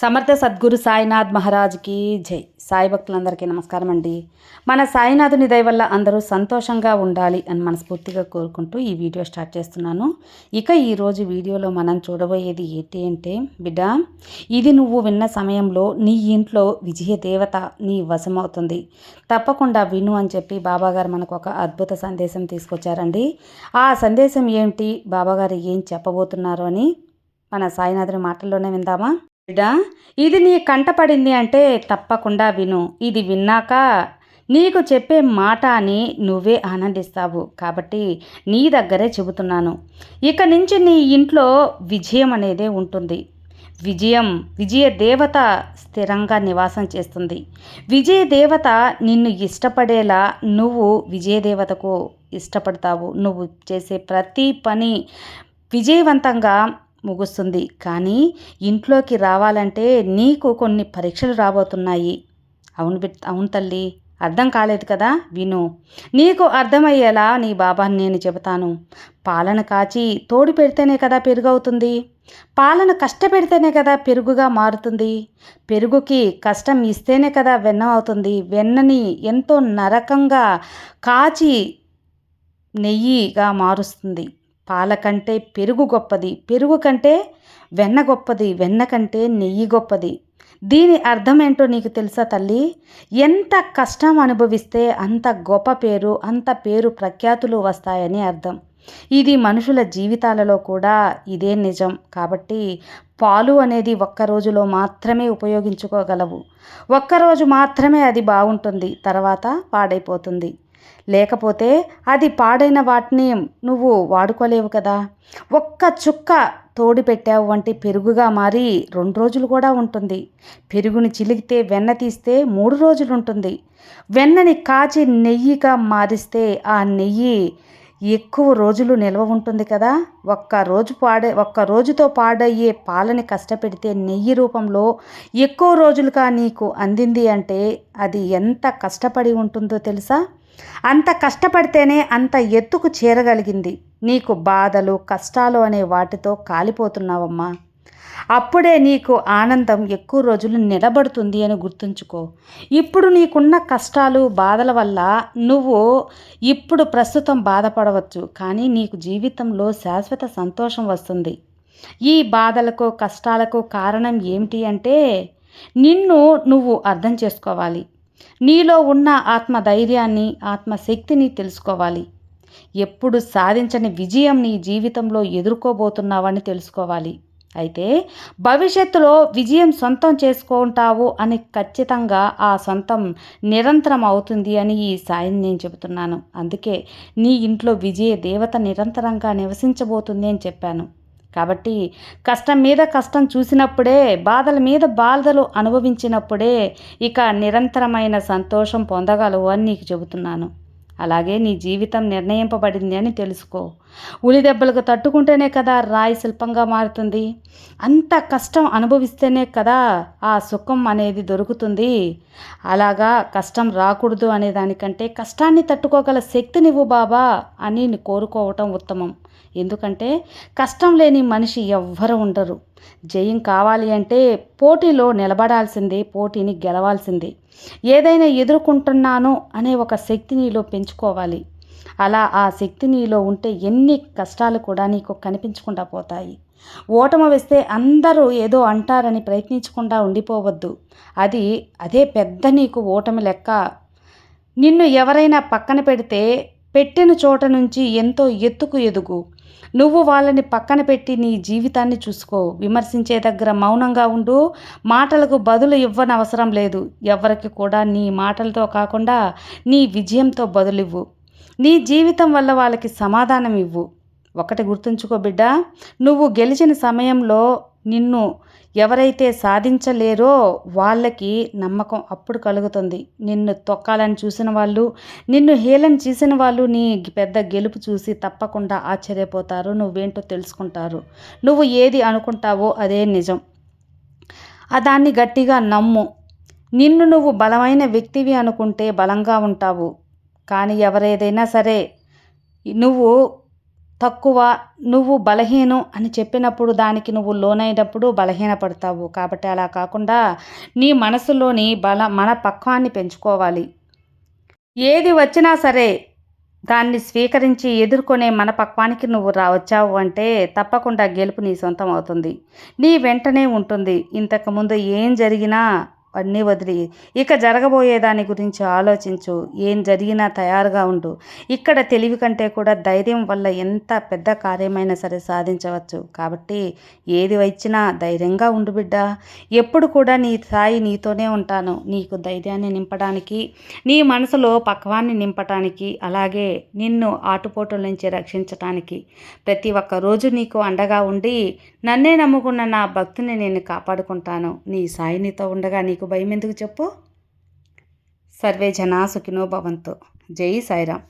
సమర్థ సద్గురు సాయినాథ్ మహారాజ్కి జై. సాయి భక్తులందరికీ నమస్కారం అండి. మన సాయినాథుని దయ వల్ల అందరూ సంతోషంగా ఉండాలి అని మనస్ఫూర్తిగా కోరుకుంటూ ఈ వీడియో స్టార్ట్ చేస్తున్నాను. ఇక ఈరోజు వీడియోలో మనం చూడబోయేది ఏంటి అంటే బిడ్డ ఇది నువ్వు విన్న సమయంలో నీ ఇంట్లో విజయ దేవత నీ వశమవుతుంది. తప్పకుండా విను అని చెప్పి బాబాగారు మనకు ఒక అద్భుత సందేశం తీసుకొచ్చారండి. ఆ సందేశం ఏంటి? బాబాగారు ఏం చెప్పబోతున్నారు అని మన సాయినాథుని మాటల్లోనే విందామా? బిడ్డ ఇది నీ కంటపడింది అంటే తప్పకుండా విను. ఇది విన్నాక నీకు చెప్పే మాట అని నువ్వే ఆనందిస్తావు. కాబట్టి నీ దగ్గరే చెబుతున్నాను. ఇక నుంచి నీ ఇంట్లో విజయం అనేదే ఉంటుంది. విజయం విజయ దేవత స్థిరంగా నివాసం చేస్తుంది. విజయ దేవత నిన్ను ఇష్టపడేలా నువ్వు విజయదేవతకు ఇష్టపడతావు. నువ్వు చేసే ప్రతి పని విజయవంతంగా ముగుస్తుంది. కానీ ఇంట్లోకి రావాలంటే నీకు కొన్ని పరీక్షలు రాబోతున్నాయి. అవును బిడ్ అవును తల్లి. అర్థం కాలేదు కదా? విను. నీకు అర్థమయ్యేలా నీ బాబాని నేను చెబుతాను. పాలన కాచి తోడు పెడితేనే కదా పెరుగవుతుంది? పాలన కష్టపెడితేనే కదా పెరుగుగా మారుతుంది? పెరుగుకి కష్టం ఇస్తేనే కదా వెన్న అవుతుంది? వెన్నని ఎంతో నరకంగా కాచి నెయ్యిగా మారుస్తుంది. పాల కంటే పెరుగు గొప్పది. పెరుగు కంటే వెన్న గొప్పది. వెన్న కంటే నెయ్యి గొప్పది. దీని అర్థం ఏంటో నీకు తెలుసా తల్లి? ఎంత కష్టం అనుభవిస్తే అంత గొప్ప పేరు అంత పేరు ప్రఖ్యాతులు వస్తాయని అర్థం. ఇది మనుషుల జీవితాలలో కూడా ఇదే నిజం. కాబట్టి పాలు అనేది ఒక్క రోజులో మాత్రమే ఉపయోగించుకోగలవు. ఒక్కరోజు మాత్రమే అది బాగుంటుంది. తర్వాత పాడైపోతుంది. లేకపోతే అది పాడైన వాటిని నువ్వు వాడుకోలేవు కదా. ఒక్క చుక్క తోడి పెట్టావు వంటి పెరుగుగా మారి రెండు రోజులు కూడా ఉంటుంది. పెరుగుని చిలికితే వెన్న తీస్తే మూడు రోజులు ఉంటుంది. వెన్నని కాచి నెయ్యిగా మారిస్తే ఆ నెయ్యి ఎక్కువ రోజులు నిల్వ ఉంటుంది కదా. ఒక్క రోజు పాడే ఒక్క రోజుతో పాడయ్యే పాలని కష్టపెడితే నెయ్యి రూపంలో ఎక్కువ రోజులుగా నీకు అందింది అంటే అది ఎంత కష్టపడి ఉంటుందో తెలుసా? అంత కష్టపడితేనే అంత ఎత్తుకు చేరగలిగింది. నీకు బాధలు కష్టాలు అనే వాటితో కాలిపోతున్నావమ్మా. అప్పుడే నీకు ఆనందం ఎక్కువ రోజులు నిలబడుతుంది అని గుర్తుంచుకో. ఇప్పుడు నీకున్న కష్టాలు బాధల వల్ల నువ్వు ఇప్పుడు ప్రస్తుతం బాధపడవచ్చు కానీ నీకు జీవితంలో శాశ్వత సంతోషం వస్తుంది. ఈ బాధలకు కష్టాలకు కారణం ఏమిటి అంటే నిన్ను నువ్వు అర్థం చేసుకోవాలి. నీలో ఉన్న ఆత్మ ధైర్యాన్ని ఆత్మశక్తిని తెలుసుకోవాలి. ఎప్పుడు సాధించని విజయం నీ జీవితంలో ఎదుర్కోబోతున్నావని తెలుసుకోవాలి. అయితే భవిష్యత్తులో విజయం సొంతం చేసుకుంటావు అని ఖచ్చితంగా ఆ సొంతం నిరంతరం అవుతుంది అని ఈ సాయం నేను చెబుతున్నాను. అందుకే నీ ఇంట్లో విజయ దేవత నిరంతరంగా నివసించబోతుంది అని చెప్పాను. కాబట్టి కష్టం మీద కష్టం చూసినప్పుడే బాధల మీద బాధలు అనుభవించినప్పుడే ఇక నిరంతరమైన సంతోషం పొందగలవు అని నీకు చెబుతున్నాను. అలాగే నీ జీవితం నిర్ణయింపబడింది అని తెలుసుకో. ఉలి దెబ్బలకు తట్టుకుంటేనే కదా రాయి శిల్పంగా మారుతుంది. అంత కష్టం అనుభవిస్తేనే కదా ఆ సుఖం అనేది దొరుకుతుంది. అలాగా కష్టం రాకూడదు అనే దానికంటే కష్టాన్ని తట్టుకోగల శక్తినివ్వు బాబా అని కోరుకోవటం ఉత్తమం. ఎందుకంటే కష్టం లేని మనిషి ఎవ్వరు ఉండరు. జయం కావాలి అంటే పోటీలో నిలబడాల్సిందే పోటీని గెలవాల్సిందే. ఏదైనా ఎదుర్కొంటున్నాను అనే ఒక శక్తి నీలో పెంచుకోవాలి. అలా ఆ శక్తి నీలో ఉంటే ఎన్ని కష్టాలు కూడా నీకు కనిపించకుండా పోతాయి. ఓటమి వేస్తే అందరూ ఏదో అంటారని ప్రయత్నించకుండా ఉండిపోవద్దు. అది అదే పెద్ద నీకు ఓటమి లెక్క. నిన్ను ఎవరైనా పక్కన పెడితే పెట్టిన చోట నుంచి ఎంతో ఎత్తుకు ఎదుగు. నువ్వు వాళ్ళని పక్కన పెట్టి నీ జీవితాన్ని చూసుకో. విమర్శించే దగ్గర మౌనంగా ఉండు. మాటలకు బదులు ఇవ్వనవసరం లేదు. ఎవరికి కూడా నీ మాటలతో కాకుండా నీ విజయంతో బదులివ్వు. నీ జీవితం వల్ల వాళ్ళకి సమాధానం ఇవ్వు. ఒకటి గుర్తుంచుకో బిడ్డ నువ్వు గెలిచిన సమయంలో నిన్ను ఎవరైతే సాధించలేరో వాళ్ళకి నమ్మకం అప్పుడు కలుగుతుంది. నిన్ను తొక్కాలని చూసిన వాళ్ళు నిన్ను హేళన చేసిన వాళ్ళు నీ పెద్ద గెలుపు చూసి తప్పకుండా ఆశ్చర్యపోతారు. నువ్వేంటో తెలుసుకుంటారు. నువ్వు ఏది అనుకుంటావో అదే నిజం. ఆ దాన్ని గట్టిగా నమ్ము. నిన్ను నువ్వు బలమైన వ్యక్తివి అనుకుంటే బలంగా ఉంటావు. కానీ ఎవరేదైనా సరే నువ్వు తక్కువ నువ్వు బలహీనం అని చెప్పినప్పుడు దానికి నువ్వు లోనైనప్పుడు బలహీనపడతావు. కాబట్టి అలా కాకుండా నీ మనసులోని బల మన పక్వాన్ని పెంచుకోవాలి. ఏది వచ్చినా సరే దాన్ని స్వీకరించి ఎదుర్కొనే మన పక్వానికి నువ్వు రా వచ్చావు అంటే తప్పకుండా గెలుపు నీ సొంతం అవుతుంది. నీ వెంటనే ఉంటుంది. ఇంతకుముందు ఏం జరిగినా అన్నీ వదిలి. ఇక జరగబోయే దాని గురించి ఆలోచించు. ఏం జరిగినా తయారుగా ఉండు. ఇక్కడ తెలివి కంటే కూడా ధైర్యం వల్ల ఎంత పెద్ద కార్యమైనా సరే సాధించవచ్చు. కాబట్టి ఏది వచ్చినా ధైర్యంగా ఉండు బిడ్డ. ఎప్పుడు కూడా నీ స్థాయి నీతోనే ఉంటాను. నీకు ధైర్యాన్ని నింపడానికి నీ మనసులో పక్వాన్ని నింపటానికి అలాగే నిన్ను ఆటుపోటుల నుంచి రక్షించటానికి ప్రతి ఒక్క రోజు నీకు అండగా ఉండి నన్నే నమ్ముకున్న నా భక్తిని నేను కాపాడుకుంటాను. నీ సాయి నీతో ఉండగా నీకు భయం ఎందుకు చెప్పు? సర్వే జనా సుఖినో భవంతు. జై సాయిరామ్.